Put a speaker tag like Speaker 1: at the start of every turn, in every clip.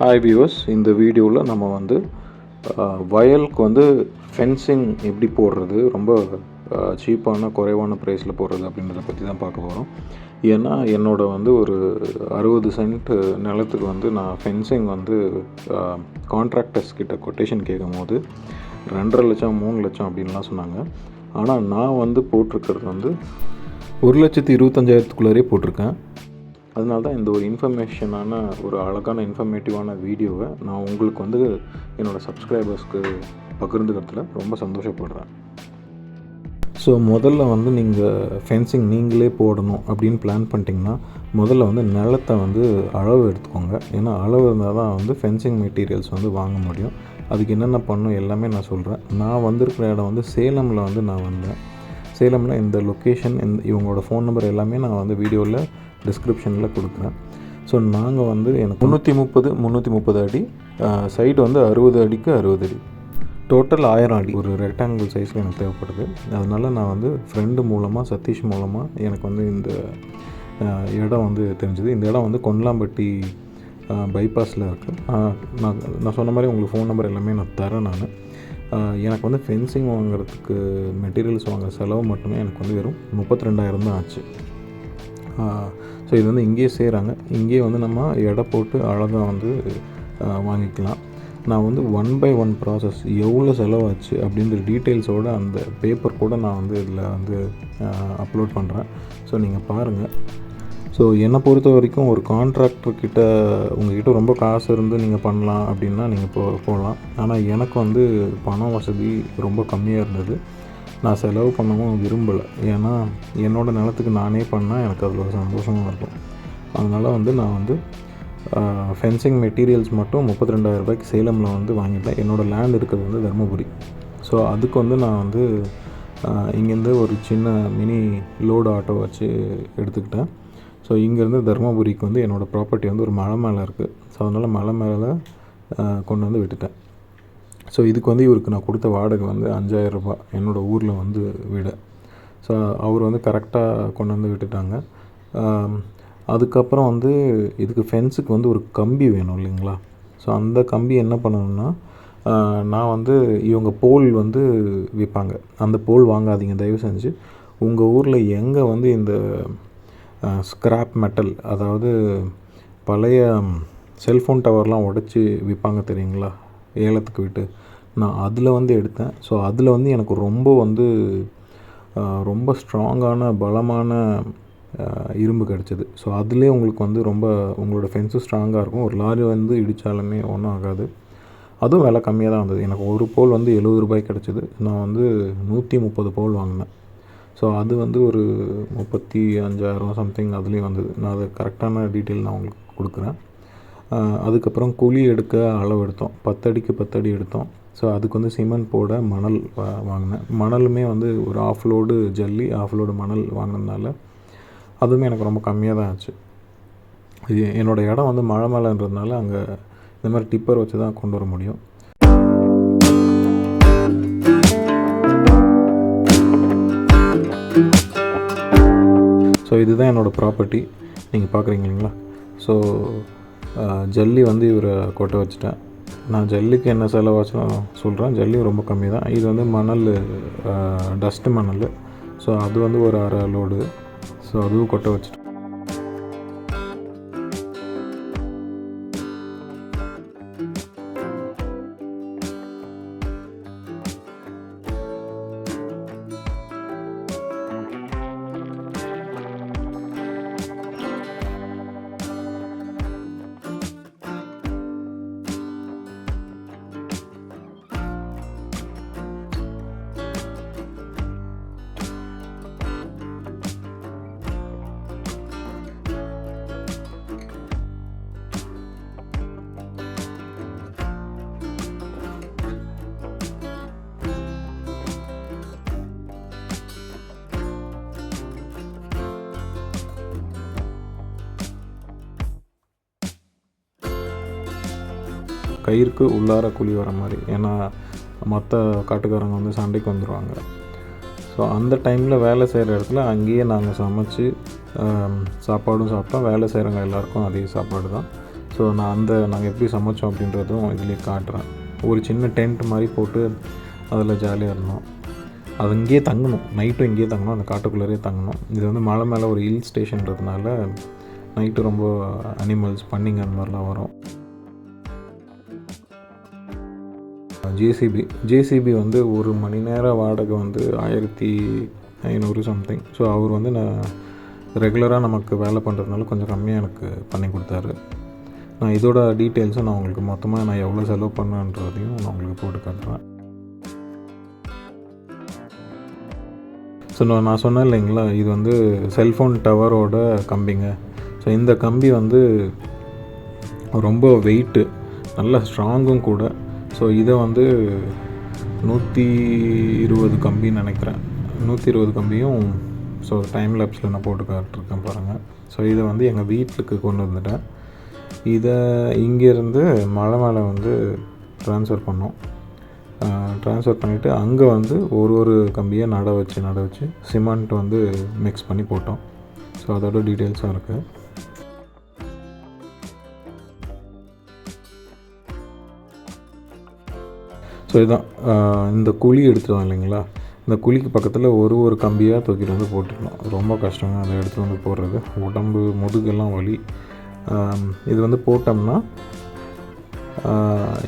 Speaker 1: Hi viewers இந்த வீடியோவில் நம்ம வந்து வயலுக்கு வந்து ஃபென்சிங் எப்படி போடுறது ரொம்ப சீப்பான குறைவான ப்ரைஸில் போடுறது அப்படின்றத பற்றி தான் பார்க்க போகிறோம் ஏன்னா என்னோடய வந்து ஒரு அறுபது சென்ட் நிலத்துக்கு வந்து நான் ஃபென்சிங் வந்து கான்ட்ராக்டர்ஸ் கிட்ட கொட்டேஷன் கேட்கும் போது ரெண்டரை லட்சம் மூணு லட்சம் அப்படின்லாம் சொன்னாங்க. ஆனால் நான் வந்து போட்டிருக்கிறது வந்து ஒரு லட்சத்தி இருபத்தஞ்சாயிரத்துக்குள்ளாரே போட்டிருக்கேன். அதனால தான் இந்த ஒரு இன்ஃபர்மேஷனான ஒரு அழகான இன்ஃபர்மேட்டிவான வீடியோவை நான் உங்களுக்கு வந்து என்னோடய சப்ஸ்கிரைபர்ஸ்க்கு பகிர்ந்துக்கிறதுல ரொம்ப சந்தோஷப்படுறேன். ஸோ முதல்ல வந்து நீங்கள் ஃபென்சிங் நீங்களே போடணும் அப்படின்னு பிளான் பண்ணிட்டீங்கன்னா முதல்ல வந்து நிலத்தை வந்து அளவு எடுத்துக்கோங்க. ஏன்னா அளவு இருந்தால் தான் வந்து ஃபென்சிங் மெட்டீரியல்ஸ் வந்து வாங்க முடியும். அதுக்கு என்னென்ன பண்ணணும் எல்லாமே நான் சொல்கிறேன் நான் வந்திருக்கிற இடம் வந்து சேலமில் வந்து நான் வந்தேன். சேலமில் இந்த லொக்கேஷன் இந்த இவங்களோட ஃபோன் நம்பர் எல்லாமே நான் வந்து வீடியோவில் டிஸ்கிரிப்ஷனில் கொடுக்குறேன். ஸோ நாங்கள் வந்து எனக்கு முந்நூற்றி முப்பது முந்நூற்றி முப்பது அடி சைடு வந்து அறுபது அடிக்கு அறுபது அடி. டோட்டல் ஆயிரம் அடி. ஒரு ரெக்டாங்கிள் சைஸில் எனக்கு தேவைப்படுது. அதனால் நான் வந்து ஃப்ரெண்டு மூலமாக சதீஷ் மூலமாக எனக்கு வந்து இந்த இடம் வந்து தெரிஞ்சுது. இந்த இடம் வந்து கொண்டலாம்பட்டி பைபாஸில் இருக்குது நான் நான் சொன்ன மாதிரி உங்களுக்கு ஃபோன் நம்பர் எல்லாமே நான் தரேன் நான். எனக்கு வந்து ஃபென்சிங் வாங்குறதுக்கு மெட்டீரியல்ஸ் வாங்குற செலவு மட்டுமே எனக்கு வந்து வெறும் முப்பத்தி ரெண்டாயிரம் தான் ஆச்சு. ஸோ இது வந்து இங்கேயே செய்கிறாங்க இங்கேயே வந்து நம்ம எடை போட்டு அழகாக வந்து வாங்கிக்கலாம். நான் வந்து ஒன் பை ஒன் ப்ராசஸ் எவ்வளோ செலவாச்சு அப்படின்ற டீட்டெயில்ஸோடு அந்த பேப்பர் கூட நான் வந்து இதில் வந்து அப்லோட் பண்ணுறேன் ஸோ நீங்கள் பாருங்கள் ஸோ என்னை பொறுத்த வரைக்கும் ஒரு கான்ட்ராக்டர்கிட்ட உங்ககிட்ட ரொம்ப காசு இருந்து நீங்கள் பண்ணலாம் அப்படின்னா நீங்கள் போ போகலாம். ஆனால் எனக்கு வந்து பண வசதி ரொம்ப கம்மியாக இருந்தது. நான் செலவு பண்ணவும் விரும்பலை. ஏன்னா என்னோடய நிலத்துக்கு நானே பண்ணால் எனக்கு அதில் ஒரு சந்தோஷமாக இருக்கும். அதனால் வந்து நான் வந்து ஃபென்சிங் மெட்டீரியல்ஸ் மட்டும் முப்பத்தி ரெண்டாயிரம் ரூபாய்க்கு சேலமில் வந்து வாங்கிட்டேன். என்னோடய லேண்ட் இருக்கிறது வந்து தருமபுரி. ஸோ அதுக்கு வந்து நான் வந்து இங்கேருந்து ஒரு சின்ன மினி லோடு ஆட்டோ வச்சு எடுத்துக்கிட்டேன். ஸோ இங்கேருந்து தருமபுரிக்கு வந்து என்னோடய ப்ராப்பர்ட்டி வந்து ஒரு மலை மேலே இருக்குது ஸோ அதனால் மலை மேலே கொண்டு வந்து விட்டுட்டேன். ஸோ இதுக்கு வந்து இவருக்கு நான் கொடுத்த வாடகை வந்து அஞ்சாயிரம் ரூபாய். என்னோடய ஊரில் வந்து வீடு. ஸோ அவர் வந்து கரெக்டாக கொண்டு வந்து விட்டுட்டாங்க. அதுக்கப்புறம் வந்து இதுக்கு ஃபென்ஸுக்கு வந்து ஒரு கம்பி வேணும் இல்லைங்களா? ஸோ அந்த கம்பி என்ன பண்ணணும்னா நான் வந்து இவங்க போல் வந்து விற்பாங்க. அந்த போல் வாங்காதீங்க. தயவு செஞ்சு. உங்கள் ஊரில் எங்கே வந்து இந்த ஸ்க்ராப் மெட்டல் அதாவது பழைய செல்ஃபோன் டவர்லாம் உடச்சி விற்பாங்க தெரியுங்களா? ஏலத்துக்கு விட்டு. நான் அதில் வந்து எடுத்தேன். ஸோ அதில் வந்து எனக்கு ரொம்ப வந்து ரொம்ப ஸ்ட்ராங்கான பலமான இரும்பு கிடச்சிது. ஸோ அதுலேயே உங்களுக்கு வந்து ரொம்ப உங்களோட ஃபென்ஸு ஸ்ட்ராங்காக இருக்கும். ஒரு லாரி வந்து இடித்தாலுமே ஒன்றும் ஆகாது. அதுவும் விலை கம்மியாக தான் வந்தது. எனக்கு ஒரு போல் வந்து எழுபது ரூபாய் கிடச்சிது. நான் வந்து நூற்றி முப்பது போல் வாங்கினேன். ஸோ அது வந்து ஒரு முப்பத்தி அஞ்சாயிரம் சம்திங் அதுலேயும் வந்தது. நான் அது கரெக்டான டீட்டெயில் நான் உங்களுக்கு கொடுக்குறேன். அதுக்கப்புறம் குழி எடுக்க அளவு எடுத்தோம். பத்தடிக்கு பத்தடி எடுத்தோம். ஸோ அதுக்கு வந்து சிமெண்ட் போட மணல் வா வாங்கினேன். மணலுமே வந்து ஒரு ஆஃப் லோடு ஜல்லி ஆஃப் லோடு மணல் வாங்கினதுனால அதுவுமே எனக்கு ரொம்ப கம்மியாக தான் ஆச்சு. என்னோடய இடம் வந்து மழை மேலேன்றதுனால அங்கே இந்த மாதிரி டிப்பர் வச்சு தான் கொண்டு வர முடியும். ஸோ இதுதான் என்னோடய ப்ராப்பர்ட்டி நீங்கள் பார்க்குறீங்க இல்லைங்களா? ஸோ ஜல்லி வந்து இவரை கொட்ட வச்சுட்டேன் நான் ஜல்லிக்கு என்ன செலவாச்சும் சொல்கிறேன் ஜல்லி ரொம்ப கம்மி தான் இது வந்து மணல் டஸ்ட்டு மணல். ஸோ அது வந்து ஒரு அரை லோடு ஸோ அதுவும் கொட்ட வச்சுட்டேன் கயிறுக்கு உள்ளார குழி வர மாதிரி. ஏன்னா மற்ற காட்டுக்காரங்க வந்து சண்டைக்கு வந்துடுவாங்க ஸோ அந்த டைமில் வேலை செய்கிற இடத்துல அங்கேயே நாங்கள் சமைச்சு சாப்பாடும் சாப்பிட்டோம். வேலை செய்கிறவங்க எல்லாருக்கும் அதே சாப்பாடு தான். ஸோ ஸோ நான் அந்த நாங்கள் எப்படி சமைச்சோம் அப்படின்றதும் இதுலேயே காட்டுறேன். ஒரு சின்ன டென்ட் மாதிரி போட்டு அதில் ஜாலியாக இருந்தோம். அது இங்கேயே தங்கணும். நைட்டும் இங்கேயே தங்கணும். அந்த காட்டுக்குள்ளேயே தங்கணும். இது வந்து மலை மேலே ஒரு ஹில் ஸ்டேஷன்றதுனால நைட்டு ரொம்ப அனிமல்ஸ் பண்ணிங்க அந்த மாதிரிலாம் வரும். ஜேசிபி ஜேசிபி வந்து ஒரு மணி நேர வாடகை வந்து ஆயிரத்தி ஐநூறு சம்திங் ஸோ அவர் வந்து நான் ரெகுலராக நமக்கு வேலை பண்ணுறதுனால கொஞ்சம் கம்மியாக எனக்கு பண்ணி கொடுத்தாரு. நான் இதோட டீட்டெயில்ஸும் நான் உங்களுக்கு மொத்தமாக நான் எவ்வளோ செலவு பண்ணேன்றதையும் நான் உங்களுக்கு போட்டு காட்டுறேன். ஸோ நான் நான் சொன்னேன் இல்லைங்களா இது வந்து செல்ஃபோன் டவரோட கம்பிங்க. ஸோ இந்த கம்பி வந்து ரொம்ப வெயிட்டு நல்ல ஸ்ட்ராங்கும் கூட. ஸோ இதை வந்து நூற்றி இருபது கம்பின்னு நினைக்கிறேன். நூற்றி இருபது கம்பியும் ஸோ டைம் லேப்ஸில் நான் போட்டு காட்டிருக்கேன் பாருங்கள் ஸோ இதை வந்து எங்கள் வீட்டுக்கு கொண்டு வந்துட்டேன். இதை இங்கேருந்து மலை மேலே வந்து ட்ரான்ஸ்ஃபர் பண்ணோம். ட்ரான்ஸ்ஃபர் பண்ணிவிட்டு அங்கே வந்து ஒரு ஒரு கம்பியை நட வச்சு நட வச்சு சிமெண்ட் வந்து மிக்ஸ் பண்ணி போட்டோம். ஸோ அதோட டீட்டெயில்ஸும் இருக்குது ஸோ இதுதான் இந்த குழி எடுத்துருவோம் இல்லைங்களா? இந்த குழிக்கு பக்கத்தில் ஒரு ஒரு கம்பியாக தூக்கிட்டு வந்து போட்டுக்கணும். ரொம்ப கஷ்டங்க அதை எடுத்து வந்து போடுறது. உடம்பு முதுகெல்லாம் வலி. இது வந்து போட்டோம்னா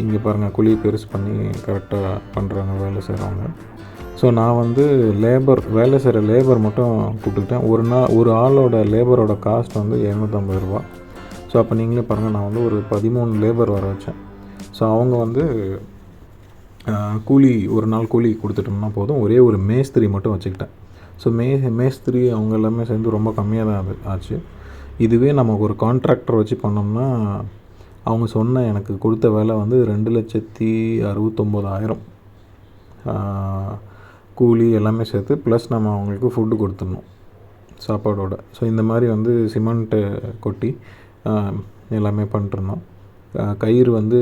Speaker 1: இங்கே பாருங்கள் குழி பெருசு பண்ணி கரெக்டாக பண்ணுறாங்க வேலை செய்கிறவங்க ஸோ நான் வந்து லேபர் வேலை செய்கிற லேபர் மட்டும் கூப்பிட்டுக்கிட்டேன் ஒரு நாள் ஒரு ஆளோட லேபரோட காஸ்ட் வந்து இரநூத்தம்பது ரூபா. ஸோ அப்போ நீங்களே பாருங்கள் நான் வந்து ஒரு பதிமூணு லேபர் வர வச்சேன். ஸோ அவங்க வந்து கூலி ஒரு நாள் கூலி கொடுத்துட்டோம்னா போதும். ஒரே ஒரு மேஸ்திரி மட்டும் வச்சுக்கிட்டேன். ஸோ மே மேஸ்திரி அவங்க எல்லாமே சேர்ந்து ரொம்ப கம்மியாக தான் ஆச்சு. இதுவே நமக்கு ஒரு கான்ட்ராக்டர் வச்சு பண்ணோம்னா அவங்க சொன்ன எனக்கு கொடுத்த வேலை வந்து ரெண்டு லட்சத்தி அறுபத்தொம்போதாயிரம். கூலி எல்லாமே சேர்த்து ப்ளஸ் நம்ம அவங்களுக்கு ஃபுட்டு கொடுத்துடணும் சாப்பாடோட. ஸோ இந்த மாதிரி வந்து சிமெண்ட்டு கொட்டி எல்லாமே பண்ணிட்டுருந்தோம். கயிறு வந்து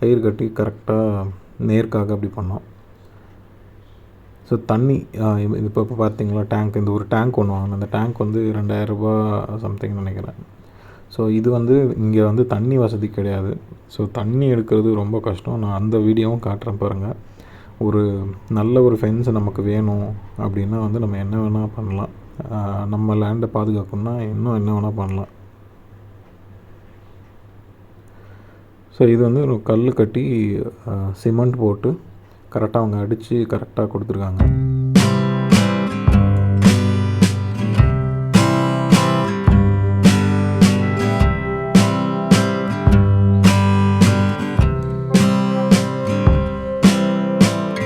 Speaker 1: கயிறு கட்டி கரெக்டாக நேர்க்காக அப்படி பண்ணோம். ஸோ தண்ணி ஆஹ், இப்போ இப்போ பார்த்தீங்களா டேங்க் இந்த ஒரு டேங்க் ஒன்று வாங்கினேன் அந்த டேங்க் வந்து ரெண்டாயிரரூபா சம்திங் நினைக்கிறேன். ஸோ இது வந்து இங்கே வந்து தண்ணி வசதி கிடையாது. ஸோ தண்ணி எடுக்கிறது ரொம்ப கஷ்டம். நான் அந்த வீடியோவும் காட்டுறேன் பாருங்கள் ஒரு நல்ல ஒரு ஃபென்ஸ் நமக்கு வேணும் அப்படின்னா வந்து நம்ம என்ன வேணால் பண்ணலாம். நம்ம லேண்டை பாதுகாக்கணும்னா இன்னும் என்ன வேணால் பண்ணலாம். ஸோ இது வந்து ஒரு கல் கட்டி சிமெண்ட் போட்டு கரெக்டாக அவங்க அடித்து கரெக்டாக கொடுத்துருக்காங்க.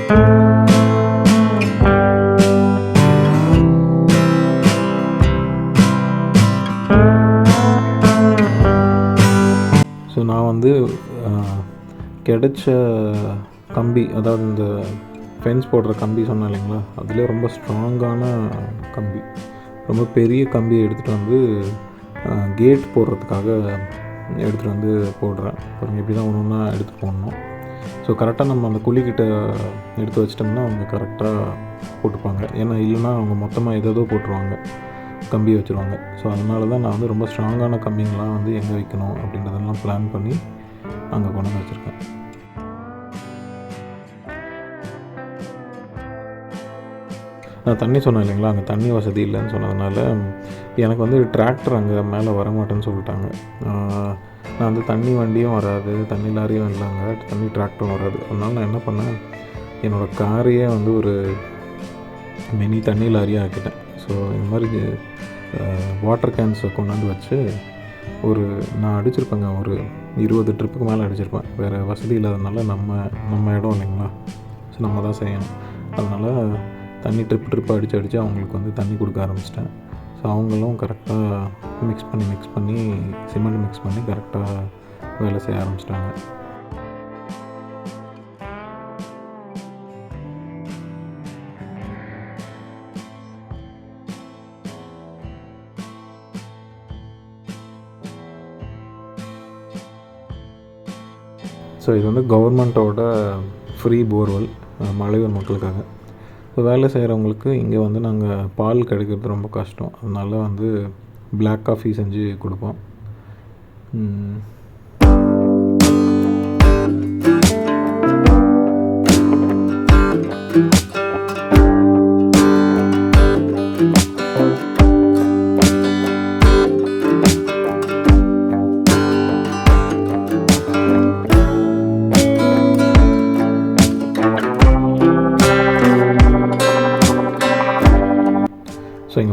Speaker 1: ஸோ கிடைச்ச கம்பி அதாவது இந்த ஃபென்ஸ் போடுற கம்பி சொன்னேன் இல்லைங்களா? அதுலேயே ரொம்ப ஸ்ட்ராங்கான கம்பி. ரொம்ப பெரிய கம்பியை எடுத்துகிட்டு வந்து கேட் போடுறதுக்காக எடுத்துகிட்டு வந்து போடுறேன். அப்புறம் இப்படி தான் ஒன்று ஒன்றா எடுத்துகிட்டு போடணும். ஸோ கரெக்டாக நம்ம அந்த குழிக்கிட்ட எடுத்து வச்சிட்டோம்னா அவங்க கரெக்டாக போட்டுப்பாங்க. ஏன்னா இல்லைன்னா அவங்க மொத்தமாக எதோ போட்டுருவாங்க. கம்பி வச்சுருவாங்க. ஸோ அதனால தான் நான் வந்து ரொம்ப ஸ்ட்ராங்கான கம்பிங்கெலாம் வந்து எங்கே வைக்கணும் அப்படின்றதெல்லாம் பிளான் பண்ணி அங்கே கொண்டு வந்து வச்சுருக்கேன். நான் தண்ணி சொன்னேன் இல்லைங்களா? அங்கே தண்ணி வசதி இல்லைன்னு சொன்னதுனால எனக்கு வந்து டிராக்டர் அங்கே மேலே வர மாட்டேன்னு சொல்லிட்டாங்க நான் வந்து தண்ணி வண்டியும் வராது தண்ணி லாரியும் இல்லைங்க தண்ணி டிராக்டரும் வராது. அதனால நான் என்ன பண்ணேன்? என்னோடய காரையே வந்து ஒரு மினி தண்ணி லாரியாக ஆக்கிட்டேன். ஸோ இந்த மாதிரி வாட்டர் கேன்ஸை கொண்டாந்து வச்சு ஒரு நான் அடிச்சிருப்பேங்க ஒரு இருபது ட்ரிப்புக்கு மேலே அடிச்சிருப்பேன். வேறு வசதி இல்லாதனால நம்ம நம்ம இடம் இல்லைங்களா? ஸோ நம்ம தான் செய்யணும். அதனால் தண்ணி ட்ரிப் ட்ரிப் அடித்து அடித்து அவங்களுக்கு வந்து தண்ணி கொடுக்க ஆரம்பிச்சிட்டேன். ஸோ அவங்களும் கரெக்டாக மிக்ஸ் பண்ணி மிக்ஸ் பண்ணி சிமெண்ட் மிக்ஸ் பண்ணி கரெக்டாக வேலை செய்ய ஆரம்பிச்சிட்டாங்க. ஸோ இது வந்து கவர்மெண்ட்டோட ஃப்ரீ போர்வெல் மலையூர் மக்களுக்காக. ஸோ வேலை செய்கிறவங்களுக்கு இங்கே வந்து நாங்கள் பால் கிடைக்கிறது ரொம்ப கஷ்டம். அதனால வந்து பிளாக் காஃபி செஞ்சு கொடுப்போம்.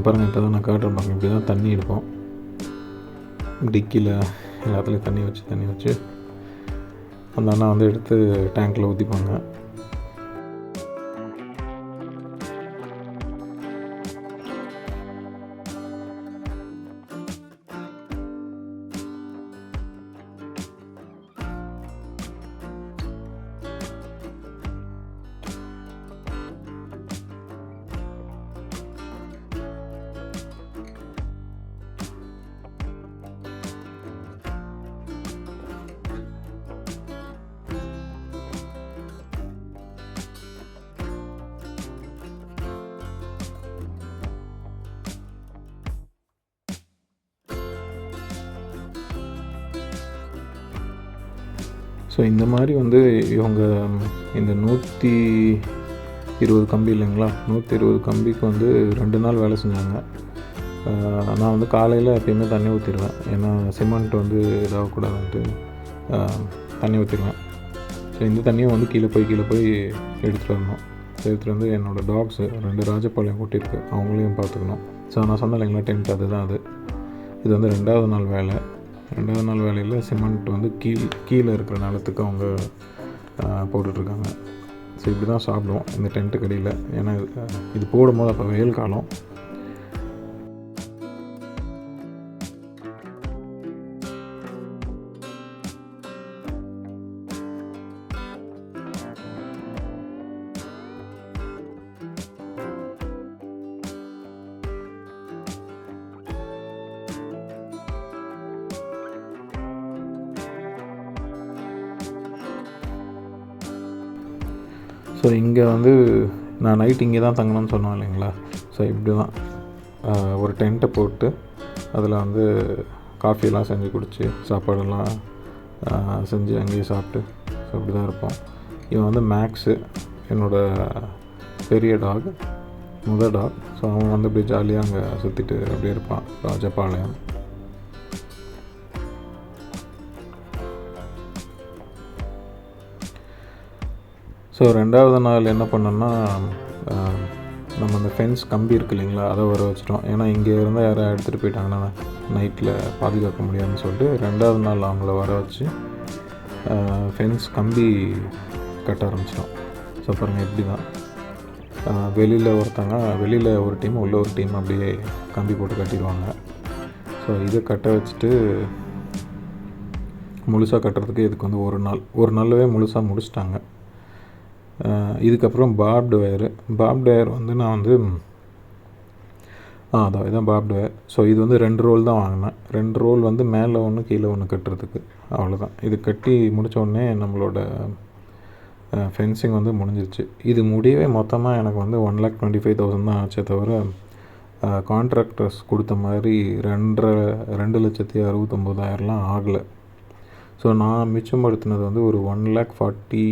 Speaker 1: பாருங்கள் இப்போ தான் நான் காட்டுறேன் பாருங்கள் இப்படி தான் தண்ணி எடுப்போம். டிக்கியில் எல்லாத்துலேயும் தண்ணி வச்சு தண்ணி வச்சு அந்த அண்ணா வந்து எடுத்து டேங்க்கில் ஊற்றிப்பாங்க ஸோ இந்த மாதிரி வந்து இவங்க இந்த நூற்றி இருபது கம்பி இல்லைங்களா? நூற்றி இருபது கம்பிக்கு வந்து ரெண்டு நாள் வேலை செஞ்சாங்க. நான் வந்து காலையில் எப்பயுமே தண்ணி ஊற்றிடுவேன் ஏன்னா சிமெண்ட் வந்து இதாகக்கூடாதுன்ட்டு ஆஹ் தண்ணி ஊற்றிடுவேன் ஸோ இந்த தண்ணியும் வந்து கீழே போய் கீழே போய் எடுத்துகிட்டு வரணும். எடுத்துகிட்டு வந்து என்னோடய டாக்ஸு ரெண்டு ராஜபாளையம் கூட்டியிருக்கு. அவங்களையும் பார்த்துக்கணும். ஸோ நான் சொன்னேன் இல்லைங்களா டென்ட் அதுதான் அது. இது வந்து ரெண்டாவது நாள் வேலை. ரெண்டாவது நாள் வேலையில் சிமெண்ட் வந்து கீழ் கீழே இருக்கிற நிலத்துக்கு அவங்க போட்டுட்ருக்காங்க. ஸோ இப்படி தான் சாப்பிடுவோம். இந்த டென்ட்டு கடையில். ஏன்னா இது- இது போடும்போது அப்போ வெயில் காலம். ஸோ இங்கே வந்து நான் நைட் இங்கே தான் தங்கணும்னு சொன்னோம் இல்லைங்களா? ஸோ இப்படி தான் ஒரு டென்ட்டை போட்டு அதில் வந்து காஃபியெல்லாம் செஞ்சு குடிச்சு சாப்பாடெல்லாம் செஞ்சு அங்கேயே சாப்பிட்டு ஸோ இப்படி தான் இருப்போம். இவன் வந்து மேக்ஸு என்னோடய பெரிய டாக் முத டாக் ஸோ அவன் வந்து அப்படியே ஜாலியாக அங்கே சுற்றிட்டு அப்படியே இருப்பான் ராஜபாளையம். ஸோ ரெண்டாவது நாள் என்ன பண்ணோன்னா நம்ம அந்த ஃபென்ஸ் கம்பி இருக்கு இல்லைங்களா அதை வர வச்சிட்டோம். ஏன்னா இங்கே இருந்தால் யாரும் எடுத்துகிட்டு போயிட்டாங்கன்னா நைட்டில் பாதுகாக்க முடியாதுன்னு சொல்லிட்டு ரெண்டாவது நாள் அவங்கள வர வச்சு ஃபென்ஸ் கம்பி கட்ட ஆரம்பிச்சிட்டோம். ஸோ பாருங்கள் இப்படி தான் வெளியில் ஒருத்தங்க வெளியில் ஒரு டீம் உள்ள ஒரு டீம் அப்படியே கம்பி போட்டு கட்டிடுவாங்க. ஸோ இதை கட்ட வச்சுட்டு முழுசாக கட்டுறதுக்கு இதுக்கு வந்து ஒரு நாள். ஒரு நாளவே முழுசாக முடிச்சிட்டாங்க. இதுக்கப்புறம் பாப்டு ஒயரு பாப்டு ஒயர் வந்து நான் வந்து ஆ அதான் இதான் பாப்டு ஒயர் ஸோ இது வந்து ரெண்டு ரோல் தான் வாங்கினேன். ரெண்டு ரோல் வந்து மேலே ஒன்று கீழே ஒன்று கட்டுறதுக்கு. அவ்வளோதான் இது கட்டி முடித்தோடனே நம்மளோட ஃபென்சிங் வந்து முடிஞ்சிருச்சு. இது முடியவே மொத்தமாக எனக்கு வந்து one lakh twenty five thousand தான் ஆச்சே தவிர கான்ட்ராக்டர்ஸ் கொடுத்த மாதிரி ரெண்டரை ரெண்டு லட்சத்தி அறுபத்தொம்போதாயிரம்லாம் ஆகலை. ஸோ நான் மிச்சப்படுத்தினது வந்து ஒரு one lakh forty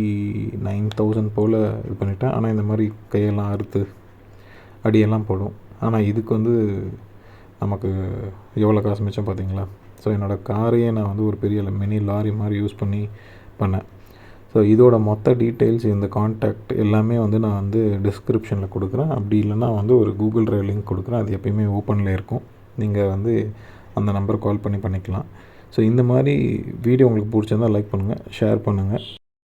Speaker 1: nine thousand போல் இது பண்ணிட்டேன். ஆனால் இந்த மாதிரி கையெல்லாம் அறுத்து அடியெல்லாம் போடும். ஆனால் இதுக்கு வந்து நமக்கு எவ்வளோ காசு மிச்சம் பார்த்தீங்களா? ஸோ என்னோடய காரையே நான் வந்து ஒரு பெரிய மினி லாரி மாதிரி யூஸ் பண்ணி பண்ணேன். ஸோ இதோட மொத்த டீட்டெயில்ஸ் இந்த காண்டாக்ட் எல்லாமே வந்து நான் வந்து டிஸ்கிரிப்ஷனில் கொடுக்குறேன். அப்படி இல்லைன்னா வந்து ஒரு கூகுள் ட்ரைவ் லிங்க் கொடுக்குறேன். அது எப்பயுமே ஓப்பனில் இருக்கும். நீங்கள் வந்து அந்த நம்பர் கால் பண்ணி பண்ணிக்கலாம். ஸோ இந்த மாதிரி வீடியோ உங்களுக்கு பிடிச்சிருந்தா லைக் பண்ணுங்கள் ஷேர் பண்ணுங்கள்